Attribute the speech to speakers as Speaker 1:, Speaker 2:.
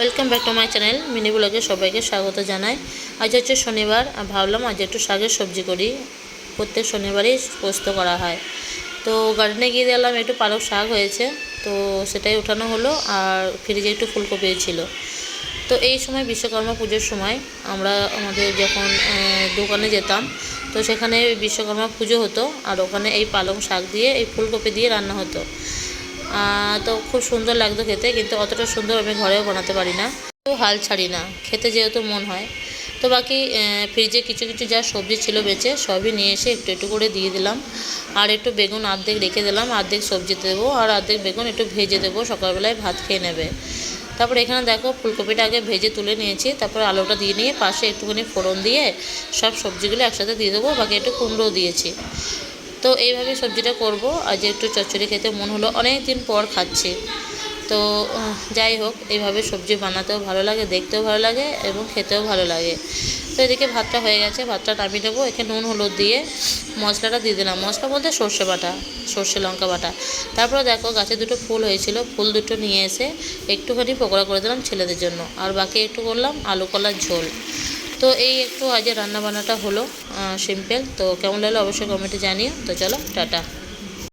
Speaker 1: Welcome back to my channel mini ব্লগে সবাইকে স্বাগত জানাই। আজ হচ্ছে শনিবার ভাবলাম আজ একটু শাকের সবজি করি। প্রত্যেক শনিবারই পোস্ত করা হয়। তো গার্ডেনে গিয়ে দেখলাম একটু পালক শাক হয়েছে, তো সেটাই ওঠানো হলো, আর ফ্রিজে একটু ফুলকপি ছিল। তো এই সময় বিশ্বকর্মা পুজোর সময় আমরা আমাদের যখন দোকানে যেতাম, তো সেখানে বিশ্বকর্মা পুজো হতো, আর ওখানে এই পালং শাক দিয়ে, এই ফুলকপি দিয়ে রান্না হতো। তো খুব সুন্দর লাগতো খেতে, কিন্তু অতটা সুন্দর আমি ঘরেও বানাতে পারি না। তো হাল ছাড়ি না, খেতে যেহেতু মন হয়। তো বাকি ফ্রিজে কিছু কিছু যা সবজি ছিল বেঁচে, সবই নিয়ে এসে একটু একটু করে দিয়ে দিলাম। আর একটু বেগুন অর্ধেক রেখে দিলাম অর্ধেক সবজিতে দেবো, আর অর্ধেক বেগুন একটু ভেজে দেবো, সকালবেলায় ভাত খেয়ে নেবে। তারপর এখানে দেখো, ফুলকপিটা আগে ভেজে তুলে নিয়েছি, তারপর আলুটা দিয়ে নিয়ে পাশে একটুখানি ফোড়ন দিয়ে সব সবজিগুলো একসাথে দিয়ে দেবো, বাকি একটু কুমড়োও দিয়েছি। তো এইভাবে সবজিটা করব আজ একটু চচ্চড়ি খেতে মন হলো অনেক দিন পর খাচ্ছি। তো যাই হোক, এইভাবে সবজি বানাতেও ভালো লাগে, দেখতেও ভালো লাগে এবং খেতেও ভালো লাগে। তো এদিকে ভাতটা হয়ে গেছে, ভাতটা নামিয়ে নেব। এখানে নুন, হলুদ দিয়ে মশলাটা দিয়ে দিলাম। মশলা বলতে সর্ষে বাটা, সর্ষে লঙ্কা বাটা। তারপরে দেখো, গাছে দুটো ফুল হয়েছিল, ফুল দুটো নিয়ে এসে একটুখানি পকোড়া করে দিলাম ছেলেদের জন্য। আর বাকি একটু করলাম আলু কলার ঝোল। তো এই একটু আজকে রান্নাবান্নাটা হলো সিম্পল। তো কেমন লাগল অবশ্যই কমেন্টে জানিও। তো চলো, টাটা।